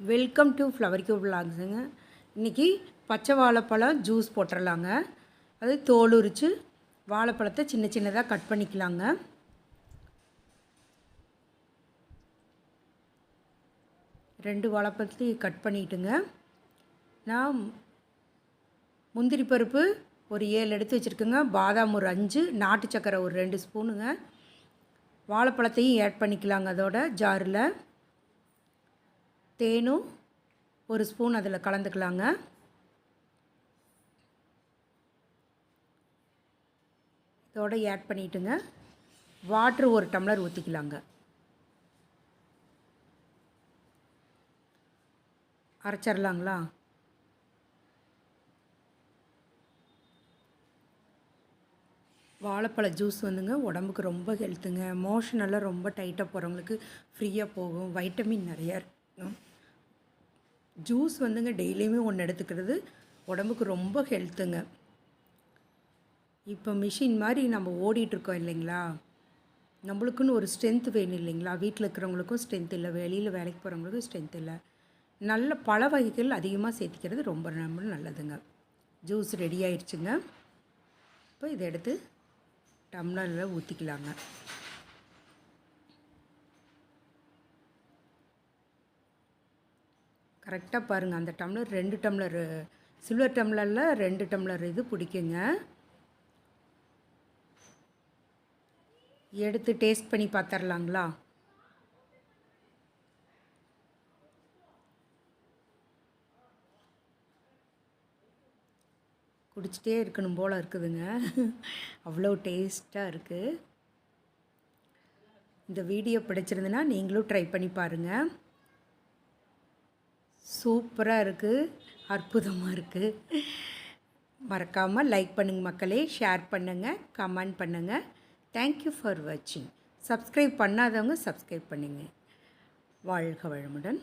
Welcome to flower Q விலாக்ஸுங்க இன்றைக்கி பச்சை வாழைப்பழம் ஜூஸ் போட்டுடலாங்க அது தோல் உரித்து வாழைப்பழத்தை சின்ன சின்னதாக கட் பண்ணிக்கலாங்க. ரெண்டு வாழைப்பழத்தையும் கட் பண்ணிட்டுங்க. நான் முந்திரி பருப்பு ஒரு ஏழு எடுத்து வச்சுருக்கேங்க. பாதாம் ஒரு அஞ்சு நாட்டு சக்கரை ஒரு ரெண்டு ஸ்பூனுங்க வாழைப்பழத்தையும் ஆட் பண்ணிக்கலாங்க அதோட ஜாரில் தேனும் ஒரு ஸ்பூன் அதில் கலந்துக்கலாங்க. இதோட ஆட் பண்ணிட்டுங்க. வாட்ரு ஒரு டம்ளர் ஊற்றிக்கலாங்க அரைச்சிடலாங்களா வாழைப்பழ ஜூஸ் வந்துங்க உடம்புக்கு ரொம்ப ஹெல்த்துங்க மோஷனெல்லாம் ரொம்ப டைட்டாக போகிறவங்களுக்கு ஃப்ரீயாக போகும். வைட்டமின் நிறையா இருக்கும் ஜூஸ் வந்துங்க டெய்லியுமே ஒன்று எடுத்துக்கிறது. உடம்புக்கு ரொம்ப ஹெல்த்துங்க. இப்போ மிஷின் மாதிரி நம்ம ஓடிட்டுருக்கோம் இல்லைங்களா? நம்மளுக்குன்னு ஒரு ஸ்ட்ரென்த் வேணும் இல்லைங்களா? வீட்டில் இருக்கிறவங்களுக்கும் ஸ்ட்ரென்த் இல்லை. வெளியில் வேலைக்கு போகிறவங்களுக்கும் ஸ்ட்ரென்த் இல்லை. நல்ல பழ வகைகள் அதிகமாக சேர்த்திக்கிறது ரொம்ப ரொம்ப நல்லதுங்க. ஜூஸ் ரெடி ஆயிடுச்சுங்க. இப்போ இதை எடுத்து டம்ளரில் ஊற்றிக்கலாங்க கரெக்டாக பாருங்கள் அந்த டம்ளர் ரெண்டு டம்ளர் சில்வர் டம்ளரில் ரெண்டு டம்ளர் இது பிடிக்குங்க. எடுத்து டேஸ்ட் பண்ணி பார்த்துர்லாங்களா குடிச்சிட்டே இருக்கணும் போல் இருக்குதுங்க. அவ்வளோ டேஸ்ட்டாக இருக்குது இந்த வீடியோ பிடிச்சிருந்துன்னா நீங்களும் ட்ரை பண்ணி பாருங்கள் சூப்பராக இருக்குது அற்புதமாக இருக்குது மறக்காமல் லைக் பண்ணுங்கள் மக்களே ஷேர் பண்ணுங்கள் கமெண்ட் பண்ணுங்கள் தேங்க்யூ ஃபார் வாட்சிங் சப்ஸ்கிரைப் பண்ணாதவங்க சப்ஸ்கிரைப் பண்ணுங்கள் வாழ்க வளமுடன்.